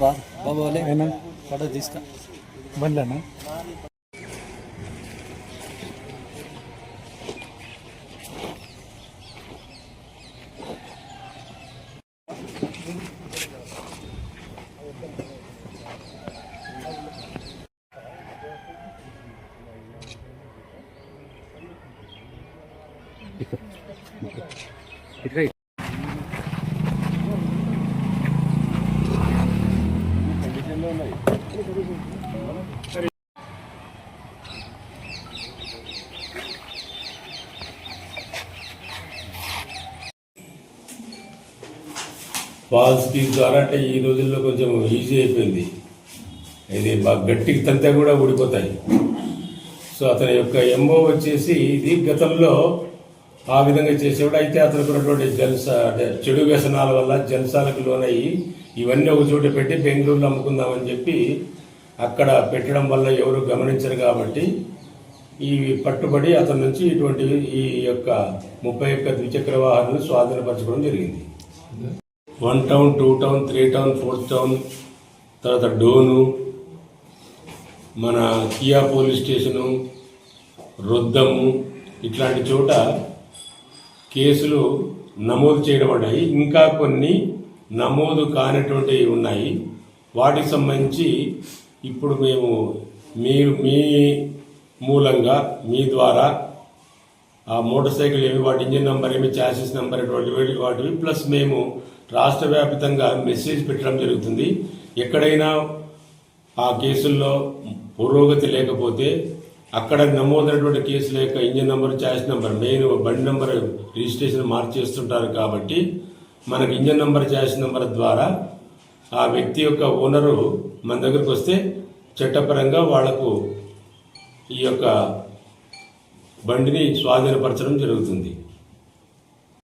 బా బాబు వాళ్ళే అయినా ఫోటో తీసుకా. బండ్లేనా? ఫాల్స్ పాజిటివ్ ద్వారా అంటే ఈ రోజుల్లో కొంచెం ఈజీ అయిపోయింది. ఇది బాగా గట్టికి తంతే కూడా ఊడిపోతాయి. సో అతని యొక్క ఎంఓ వచ్చేసి ఇది గతంలో ఆ విధంగా చేసేవాడు. అయితే అతనికి ఉన్నటువంటి జల్సా అంటే చెడు వ్యసనాల వల్ల జల్సాలకు లోనయ్యి ఇవన్నీ ఒక చోట పెట్టి బెంగళూరులో అమ్ముకుందామని చెప్పి అక్కడ పెట్టడం వల్ల ఎవరు గమనించరు కాబట్టి ఇవి పట్టుబడి అతని నుంచి ఇటువంటి ఈ యొక్క ముప్పై ఒక్క ద్విచక్ర వాహనాలు స్వాధీనపరచుకోవడం జరిగింది. One town two town three town fourth town తర్వాత డోను మన కియా పోలీస్ స్టేషను రొద్దము ఇట్లాంటి చోట కేసులు నమోదు చేయడం ఉన్నాయి. ఇంకా కొన్ని నమోదు కానటువంటివి ఉన్నాయి. వాటికి సంబంధించి ఇప్పుడు మేము మీరు మీ మూలంగా మీ ద్వారా ఆ మోటార్ సైకిల్ ఏమి వాటి ఇంజిన్ నెంబర్ ఏమి చాసిస్ నెంబర్ ఇటువంటి వాటివి ప్లస్ మేము రాష్ట్ర వ్యాప్తంగా మెసేజ్ పెట్టడం జరుగుతుంది. ఎక్కడైనా ఆ కేసుల్లో పురోగతి లేకపోతే అక్కడ నమోదైనటువంటి కేసుల యొక్క engine number chassis number main బండి నెంబర్ రిజిస్ట్రేషన్ మార్చేస్తుంటారు కాబట్టి మనకు ఇంజిన్ నెంబర్ చాయిస్ నెంబర్ ద్వారా ఆ వ్యక్తి యొక్క ఓనరు మన దగ్గరకు వస్తే చట్టపరంగా వాళ్ళకు ఈ యొక్క బండిని స్వాధీనపరచడం జరుగుతుంది.